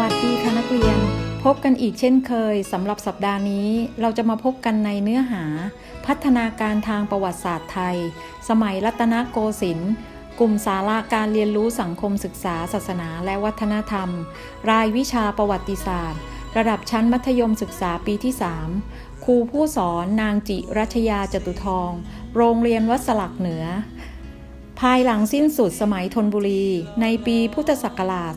วัสดีค่ะนักเรียน พบกันอีกเช่นเคยสำหรับสัปดาห์นี้ เราจะมาพบกันในเนื้อหา พัฒนาการทางประวัติศาสตร์ไทย สมัยรัตนโกสินทร์กลุ่มสาระการเรียนรู้สังคมศึกษา ศาสนาและวัฒนธรรม รายวิชาประวัติศาสตร์ ระดับชั้นมัธยมศึกษาปีที่ 3 ครูผู้สอนนางจิรัชยาจตุทอง โรงเรียนวัดสลักเหนือ ภายหลังสิ้นสุดสมัยธนบุรี ในปีพุทธศักราช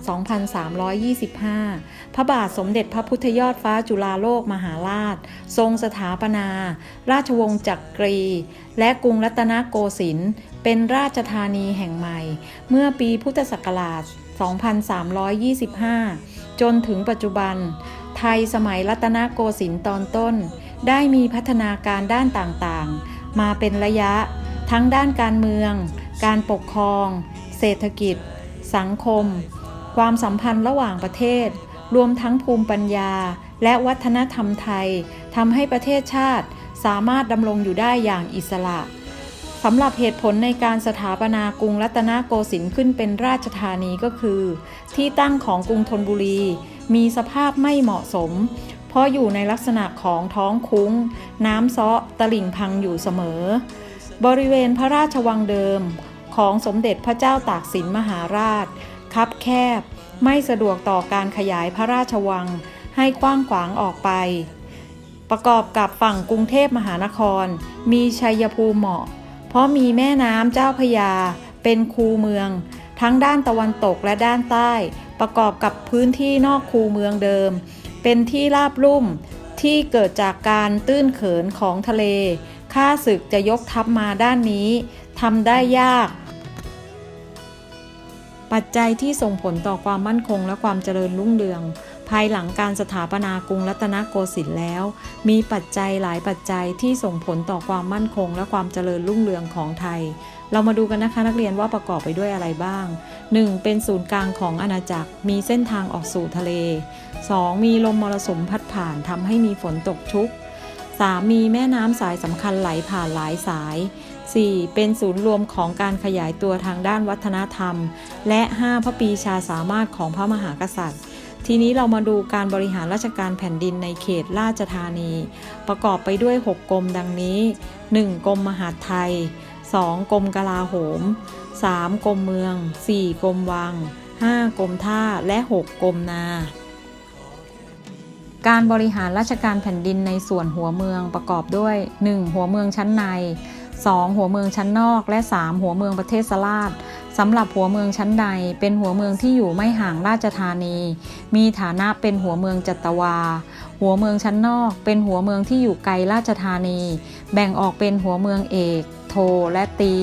2325 พระบาทสมเด็จพระพุทธยอดฟ้าจุฬาโลกมหาราช ทรงสถาปนา ราชวงศ์จักรี และกรุงรัตนโกสินทร์เป็นราชธานีแห่งใหม่ เมื่อปีพุทธศักราช 2325 จนถึงปัจจุบัน ไทยสมัยรัตนโกสินทร์ตอนต้น ได้มีพัฒนาการด้านต่างๆ มาเป็นระยะ ทั้งด้านการเมือง การปกครอง เศรษฐกิจ สังคม ความสัมพันธ์ระหว่างประเทศ รวมทั้งภูมิปัญญา และวัฒนธรรมไทยทำให้ประเทศชาติสามารถดำรงอยู่ได้อย่างอิสระสำหรับเหตุผลในการสถาปนากรุงรัตนโกสินทร์ขึ้นเป็นราชธานีก็คือ ที่ตั้งของกรุงธนบุรี มีสภาพไม่เหมาะสม เพราะอยู่ในลักษณะของท้องคุ้ง น้ำซาะตลิ่งพังอยู่เสมอ บริเวณพระราชวังเดิม ของสมเด็จพระเจ้าตากสินมหาราช คับแคบ ไม่สะดวกต่อการขยายพระราชวัง ให้กว้างขวางออกไป ประกอบกับฝั่งกรุงเทพมหานคร มีชัยภูมิเหมาะ เพราะมีแม่น้ำเจ้าพยา เป็นคูเมือง ทั้งด้านตะวันตกและด้านใต้ ประกอบกับพื้นที่นอกคูเมืองเดิม เป็นที่ราบลุ่มที่เกิดจากการตื้นเขินของทะเลข้าศึกจะยกทัพมาด้านนี้ทำได้ยาก ปัจจัยที่ส่งผลต่อความมั่นคงและความเจริญรุ่งเรือง ภายหลังการสถาปนากรุงรัตนโกสินทร์แล้ว มีปัจจัยหลายปัจจัยที่ส่งผลต่อความมั่นคง และความเจริญรุ่งเรืองของไทย เรามาดูกันนะคะนักเรียนว่าประกอบไปด้วยอะไรบ้าง 1. เป็นศูนย์กลางของอาณาจักร มีเส้นทางออกสู่ทะเล 2. มีลมมรสุมพัดผ่านทำให้มีฝนตกชุก 3. มีแม่น้ำสายสำคัญไหลผ่านหลายสาย 4. เป็นศูนย์รวมของการขยายตัวทางด้านวัฒนธรรม และ 5. พระปีชาสามารถของพระมหากษัตริย์ ทีนี้เรามาดูการบริหารราชการแผ่นดินในเขตราชธานี ประกอบไปด้วย 6 กรมดังนี้ 1. กรมมหาดไทย 2. กรมกลาโหม 3. กรมเมือง 4. กรมวัง 5. กรมท่า และ 6 กรมนา การบริหารราชการแผ่นดินในส่วนหัวเมืองประกอบด้วย 1. หัวเมืองชั้นใน 2. หัวเมืองชั้นนอก และ 3. หัวเมืองประเทศสลาดสำหรับหัวเมืองชั้นในเป็นหัวเมืองที่อยู่ไม่ห่างราชธานี มีฐานะเป็นหัวเมืองจัตวา หัวเมืองชั้นนอก เป็นหัวเมืองที่อยู่ไกลราชธานี แบ่งออกเป็นหัวเมืองเอก โท และตี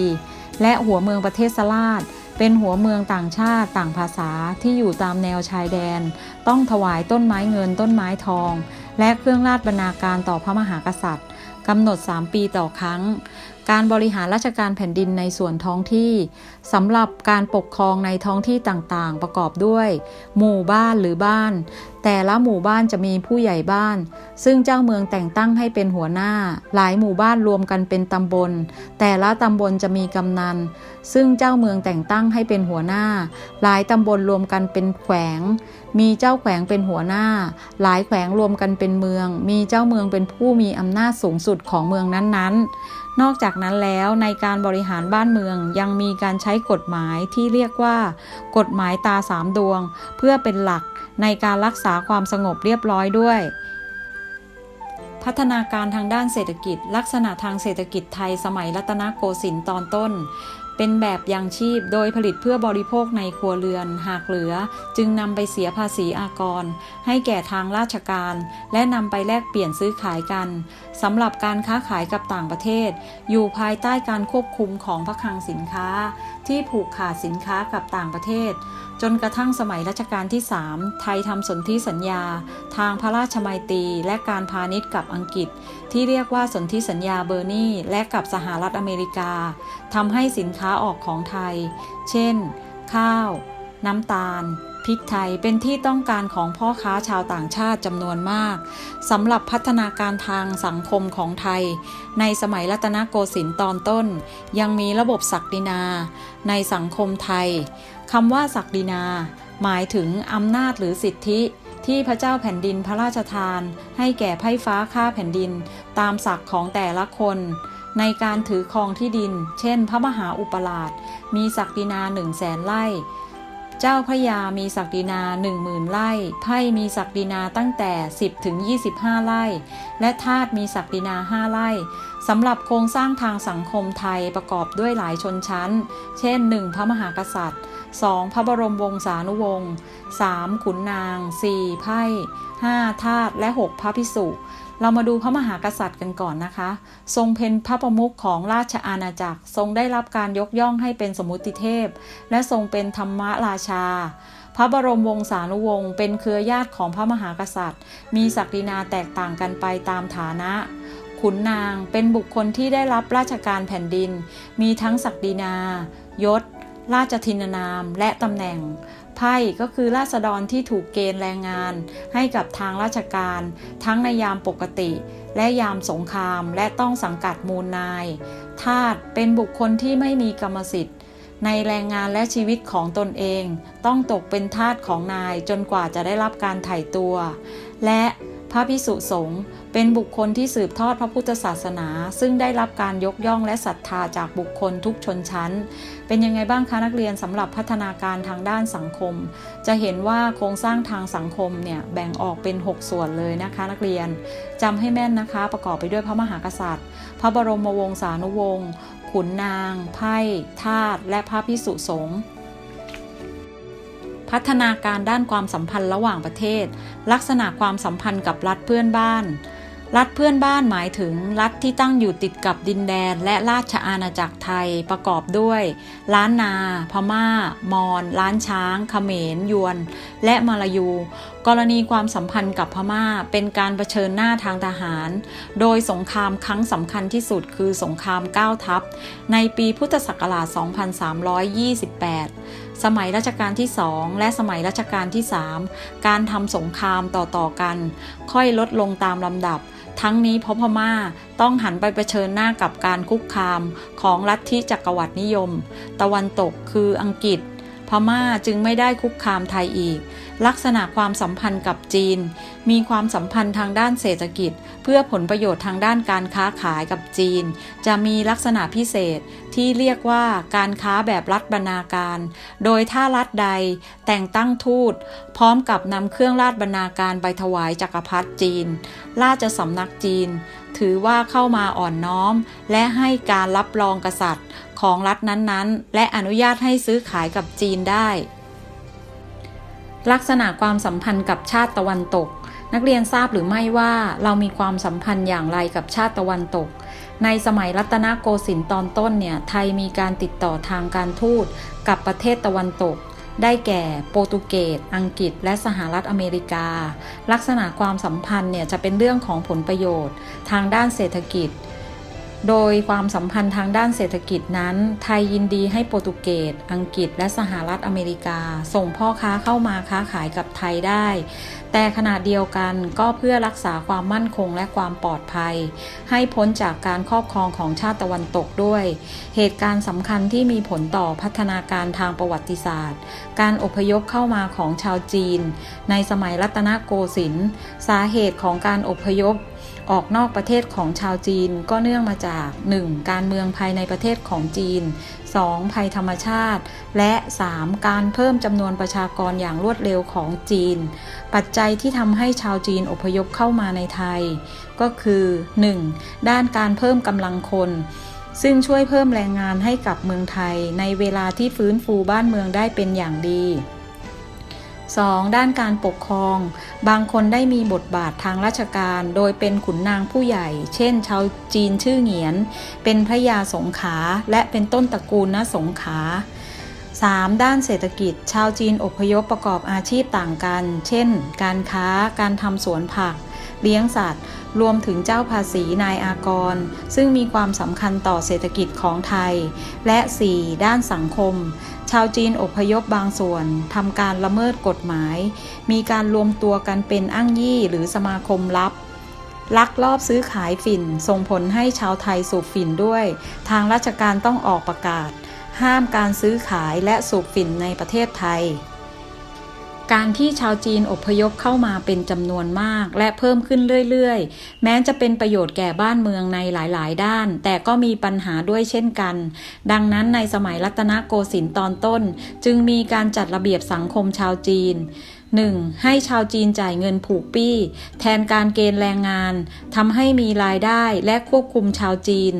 และหัวเมืองประเทศสลาดเป็นหัวเมืองต่างชาติต่างภาษาที่อยู่ตามแนวชายแดน ต้องถวายต้นไม้เงินต้นไม้ทอง และเครื่องราชบรรณาการต่อพระมหากษัตริย์กำหนด 3 ปีต่อครั้ง การบริหารราชการแผ่นดินในส่วนท้องที่สำหรับการปกครองในท้องที่ต่างๆ ประกอบด้วย หมู่บ้านหรือบ้าน แต่ละหมู่บ้านจะมีผู้ใหญ่บ้าน ซึ่งเจ้าเมืองแต่งตั้งให้เป็นหัวหน้า หลายหมู่บ้านรวมกันเป็นตำบล แต่ละตำบลจะมีกำนัน ซึ่งเจ้าเมืองแต่งตั้งให้เป็นหัวหน้า หลายตำบลรวมกันเป็นแขวง มีเจ้าแขวงเป็นหัวหน้า หลายแขวงรวมกันเป็นเมือง มีเจ้าเมืองเป็นผู้มีอำนาจสูงสุดของเมืองนั้นๆ นอกจากนั้นแล้วในการบริหารบ้านเมืองยังมีการใช้กฎหมายที่เรียกว่า กฎหมายตาสามดวง เพื่อเป็นหลักในการรักษาความสงบเรียบร้อยด้วยพัฒนาการทางด้านเศรษฐกิจ ลักษณะทางเศรษฐกิจไทยสมัยรัตนโกสินทร์ตอนต้น เป็นแบบยังชีพโดยผลิตเพื่อบริโภคในครัวเรือน หากเหลือ จึงนำไปเสียภาษีอากร ให้แก่ทางราชการ และนำไปแลกเปลี่ยนซื้อขายกันสำหรับการค้าขายกับต่างประเทศ อยู่ภายใต้การควบคุมของพระคลังสินค้า ที่ผูกขาดสินค้ากับต่างประเทศ จนกระทั่งสมัยรัชกาลที่ 3 ไทยทำสนธิสัญญา ทางพระราชมัยตรีและการพาณิชย์กับอังกฤษ ที่เรียกว่าสนธิสัญญาเบอร์นีและกับสหรัฐอเมริกาทำให้สินค้าออกของไทย เช่น ข้าว น้ำตาล พริกไทยเป็นที่ต้องการของพ่อค้าชาวต่างชาติจำนวนมากสำหรับพัฒนาการทางสังคมของไทย ในสมัยรัตนโกสินทร์ตอนต้น ยังมีระบบศักดินา ในสังคมไทยคำว่าศักดินา หมายถึงอำนาจหรือสิทธิที่พระเจ้าแผ่นดินพระราชทาน ให้แก่ไพร่ฟ้าข้าแผ่นดิน ตามศักดิ์ของแต่ละคน ในการถือครองที่ดิน เช่น พระมหาอุปราช มีศักดินาหนึ่งแสนไร่ เจ้าพระยามีศักดินา1 0,000ไร่ไพ่มีศักดินาตั้งแต่ 10 ถึง 25 ไร่ และทาตมีศักดินา5ไร่สำหรับโครงสร้างทางสังคมไทยประกอบด้วยหลายชนชั้น เช่น 1. พระมหากษัตริย์ 2. พระบรมวงศานุวงศ์ 3. ขุนนาง 4. ไพ่ 5. ทาสและ 6. พระพิสุเรามาดูพระมหากษัตริย์กันก่อนนะคะ ทรงเป็นพระประมุขของราชอาณาจักร ทรงได้รับการยกย่องให้เป็นสมุติเทพ และทรงเป็นธรรมราชา พระบรมวงศานุวงศ์เป็นเครือญาติของพระมหากษัตริย์ มีศักดินาแตกต่างกันไปตามฐานะขุนนางเป็นบุคคลที่ได้รับราชการแผ่นดิน มีทั้งศักดินา ยศ ราชทินนามและตำแหน่ง ไพ่ก็คือราษฎรที่ถูกเกณฑ์แรงงาน ให้กับทางราชการ ทั้งในยามปกติ และยามสงครามและต้องสังกัดมูลนายทาสเป็นบุคคลที่ไม่มีกรรมสิทธิ์ ในแรงงานและชีวิตของตนเอง ต้องตกเป็นทาสของนายจนกว่าจะได้รับการไถ่ตัว และพระพิสุสงฆ์ เป็นบุคคลที่สืบทอดพระพุทธศาสนา ซึ่งได้รับการยกย่องและศรัทธาจากบุคคลทุกชนชั้น เป็นยังไงบ้างคะนักเรียนสำหรับพัฒนาการทางด้านสังคม จะเห็นว่าโครงสร้างทางสังคมเนี่ยแบ่งออกเป็น 6 ส่วนเลยนะคะนักเรียนจำให้แม่นนะคะ ประกอบไปด้วยพระมหากษัตริย์ พระบรมวงศานุวงศ์ขุนนาง ไพร่ทาสและพระพิสุสงฆ์พัฒนาการด้านความสัมพันธ์ระหว่างประเทศ ลักษณะความสัมพันธ์กับรัฐเพื่อนบ้าน รัฐเพื่อนบ้านหมายถึงรัฐที่ตั้งอยู่ติดกับดินแดนและราชอาณาจักรไทยประกอบด้วย ล้านนา พม่า มอญล้านช้างเขมร ยวน และมาลายู กรณีความสัมพันธ์กับพม่าเป็นการเผชิญหน้าทางทหาร โดยสงครามครั้งสำคัญที่สุดคือสงครามเก้าทัพ ในปีพุทธศักราช 2328สมัยรัชกาลที่ 2 และสมัยรัชกาลที่ 3 การทำสงครามต่อๆกัน ค่อยลดลงตามลำดับ ทั้งนี้เพราะพม่าต้องหันไปเผชิญหน้ากับการคุกคามของลัทธิจักรวรรดินิยม ตะวันตกคืออังกฤษ ม่าจึงไม่ได้คุกคามไทยอีก ลักษณะความสัมพันธ์กับจีน มีความสัมพันธ์ทางด้านเศรษฐกิจ เพื่อผลประโยชน์ทางด้านการค้าขายกับจีน จะมีลักษณะพิเศษที่เรียกว่าการค้าแบบรัฐบรรณาการ โดยถ้ารัฐใดแต่งตั้งทูต พร้อมกับนำเครื่องราชบรรณาการไปถวายจักรพรรดิจีน ราชสำนักจีน ถือว่าเข้ามาอ่อนน้อม และให้การรับรองกษัตริย์ ของรัฐนั้นๆ และอนุญาตให้ซื้อขายกับจีนได้ ลักษณะความสัมพันธ์กับชาติตะวันตก นักเรียนทราบหรือไม่ว่าเรามีความสัมพันธ์อย่างไรกับชาติตะวันตก ในสมัยรัตนโกสินทร์ตอนต้นเนี่ยไทยมีการติดต่อทางการทูตกับประเทศตะวันตกได้แก่โปรตุเกส อังกฤษ และสหรัฐอเมริกา ลักษณะความสัมพันธ์เนี่ยจะเป็นเรื่องของผลประโยชน์ ทางด้านเศรษฐกิจ โดยความสัมพันธ์ทางด้านเศรษฐกิจนั้น ไทยยินดีให้โปรตุเกส อังกฤษ และสหรัฐอเมริกา ส่งพ่อค้าเข้ามาค้าขายกับไทยได้ แต่ขณะเดียวกันก็เพื่อรักษาความมั่นคงและความปลอดภัย ให้พ้นจากการครอบครองของชาติตะวันตกด้วย เหตุการณ์สำคัญที่มีผลต่อพัฒนาการทางประวัติศาสตร์ การอพยพเข้ามาของชาวจีน ในสมัยรัตนโกสินทร์ สาเหตุของการอพยพ ออกนอกประเทศของชาวจีนก็เนื่องมาจาก 1. การเมืองภายในประเทศของจีน 2. ภัยธรรมชาติ และ 3. การเพิ่มจำนวนประชากรอย่างรวดเร็วของจีน ปัจจัยที่ทำให้ชาวจีนอพยพเข้ามาในไทย ก็คือ 1. ด้านการเพิ่มกำลังคนซึ่งช่วยเพิ่มแรงงานให้กับเมืองไทยในเวลาที่ฟื้นฟูบ้านเมืองได้เป็นอย่างดี 2. ด้านการปกครอง บางคนได้มีบทบาททางราชการ โดยเป็นขุนนางผู้ใหญ่ เช่น ชาวจีนชื่อเหงียน เป็นพระยาสงขา และเป็นต้นตระกูลณสงขา 3. ด้านเศรษฐกิจ ชาวจีนอพยพประกอบอาชีพต่างกัน เช่น การค้า การทำสวนผัก เลี้ยงสัตว์ รวมถึงเจ้าภาษีนายอากร ซึ่งมีความสำคัญต่อเศรษฐกิจของไทย และ 4. ด้านสังคม ชาวจีนอพยพบางส่วนทำการละเมิดกฎหมาย มีการรวมตัวกันเป็นอ้างยี่หรือสมาคมลับ ลักลอบซื้อขายฝิ่น ส่งผลให้ชาวไทยสูบฝิ่นด้วย ทางราชการต้องออกประกาศ ห้ามการซื้อขายและสูบฝิ่นในประเทศไทย การที่ชาวจีนอพยพเข้ามาเป็นจำนวนมาก และเพิ่มขึ้นเรื่อยๆ แม้จะเป็นประโยชน์แก่บ้านเมืองในหลายๆ ด้าน แต่ก็มีปัญหาด้วยเช่นกัน ดังนั้นในสมัยรัตนโกสินทร์ตอนต้น จึงมีการจัดระเบียบสังคมชาวจีน 1. ให้ชาวจีนจ่ายเงินผูกปี้ แทนการเกณฑ์แรงงานทำให้มีรายได้และควบคุมชาวจีน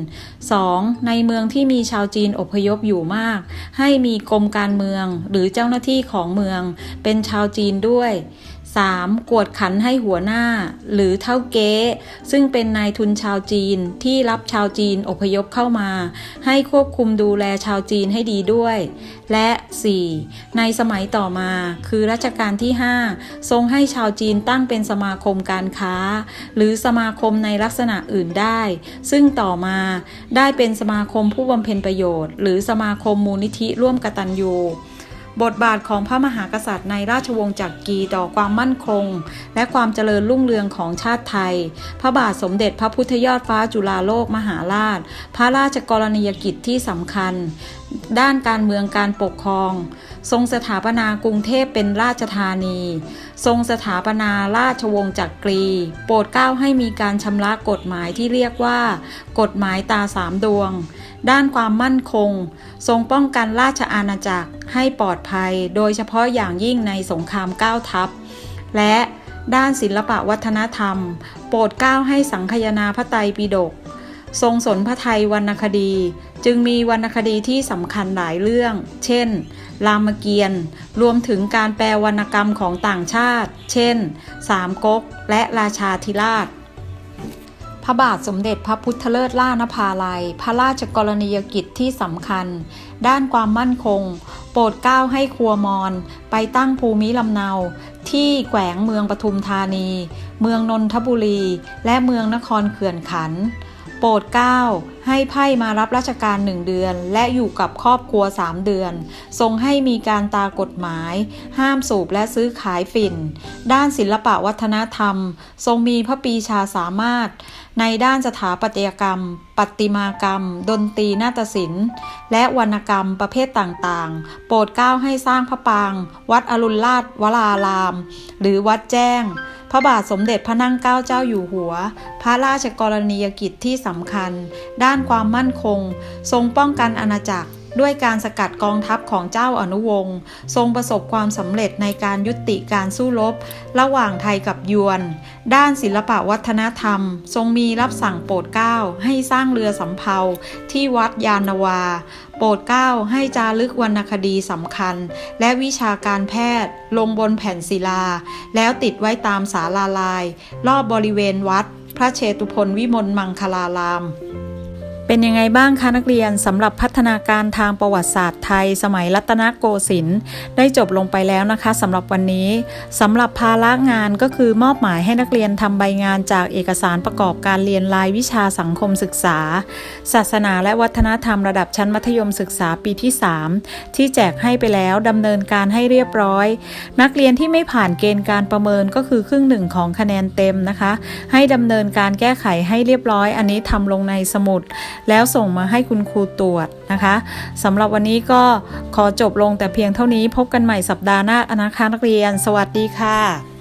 2. ในเมืองที่มีชาวจีนอพยพอยู่มาก ให้มีกรมการเมืองหรือเจ้าหน้าที่ของเมือง เป็นชาวจีนด้วย 3. กวดขันให้หัวหน้า หรือเท่าเก๊ซึ่งเป็นนายทุนชาวจีนที่รับชาวจีนอพยพเข้ามา ให้ควบคุมดูแลชาวจีนให้ดีด้วย และ 4. ในสมัยต่อมาคือรัชกาลที่ 5 ทรงให้ชาวจีนตั้งเป็นสมาคมการค้า หรือสมาคมในลักษณะอื่นได้ ซึ่งต่อมาได้เป็นสมาคมผู้บำเพ็ญประโยชน์ หรือสมาคมมูลนิธิร่วมกตัญญู บทบาทของพระมหากษัตริย์ในราชวงศ์จักรีต่อความมั่นคง และความเจริญรุ่งเรืองของชาติไทย พระบาทสมเด็จพระพุทธยอดฟ้าจุฬาโลกมหาราช พระราชกรณียกิจที่สำคัญ ด้านการเมืองการปกครอง ทรงสถาปนากรุงเทพเป็นราชธานี ทรงสถาปนาราชวงศ์จักรี โปรดเกล้าให้มีการชำระกฎหมายที่เรียกว่า กฎหมายตาสามดวง ด้านความมั่นคง ทรงป้องกันราชอาณาจักรให้ปลอดภัย โดยเฉพาะอย่างยิ่งในสงครามเก้าทัพ และด้านศิลปะวัฒนธรรม โปรดเกล้าให้สังคยนาพระไตรปิฎก ทรงสนพระไทยวรรณคดี จึงมีวรรณคดีที่สำคัญหลายเรื่อง เช่น รามเกียรติ์รวมถึงการแปลวรรณกรรมของต่างชาติ เช่น สามก๊กและราชาธิราช พระบาทสมเด็จพระพุทธเลิศล่านภาลัย พระราชกรณียกิจที่สำคัญ ด้านความมั่นคง โปรดเกล้าให้ครัวมอนไปตั้งภูมิลำเนาที่แขวงเมืองปทุมธานี เมืองนนทบุรี และเมืองนครเขื่อนขันธ์ โปรดเกล้าให้ไพ่มารับราชการหนึ่งเดือน และอยู่กับครอบครัวสามเดือน ทรงให้มีการตากฎหมาย ห้ามสูบและซื้อขายฝิ่น ด้านศิลปะวัฒนธรรม ทรงมีพระปีชาสามารถในด้านสถาปัตยกรรม ปัติมากรรม ดนตรีนาฏศิลป์ และวรรณกรรมประเภทต่างๆ โปรดเกล้าให้สร้างพระปราง วัดอรุณราชวราราม หรือวัดแจ้ง พระบาทสมเด็จพระนั่งเกล้าเจ้าอยู่หัว พระราชกรณียกิจที่สำคัญ ด้านความมั่นคง ทรงป้องกันอาณาจักร ด้วยการสกัดกองทัพของเจ้าอนุวงศ์ทรงประสบความสำเร็จในการยุติการสู้รบ ระหว่างไทยกับยวน ด้านศิลปวัฒนธรรม ทรงมีรับสั่งโปรดเกล้าให้สร้างเรือสำเภาที่วัดยานาวา โปรดเกล้าให้จารึกวรรณคดีสำคัญ และวิชาการแพทย์ ลงบนแผ่นศิลา แล้วติดไว้ตามศาลาลาย รอบบริเวณวัด พระเชตุพนวิมลมังคลาราม เป็นยังไงบ้างคะนักเรียนสำหรับพัฒนาการทางประวัติศาสตร์ไทย สมัยรัตนโกสินทร์ได้จบลงไปแล้วนะคะสำหรับวันนี้สำหรับภาระงานก็คือมอบหมายให้นักเรียนทำใบงานจากเอกสารประกอบการเรียนรายวิชาสังคมศึกษา ศาสนาและวัฒนธรรมระดับชั้นมัธยมศึกษาปีที่ 3 ที่แจกให้ไปแล้วดำเนินการให้เรียบร้อย นักเรียนที่ไม่ผ่านเกณฑ์การประเมินก็คือครึ่งหนึ่งของคะแนนเต็มนะคะ ให้ดำเนินการแก้ไขให้เรียบร้อย อันนี้ทำลงในสมุดแล้วส่งมาให้คุณครูตรวจนะคะสำหรับวันนี้ก็ขอจบลงแต่เพียงเท่านี้พบกันใหม่สัปดาห์หน้าอนาคะนักเรียน สวัสดีค่ะ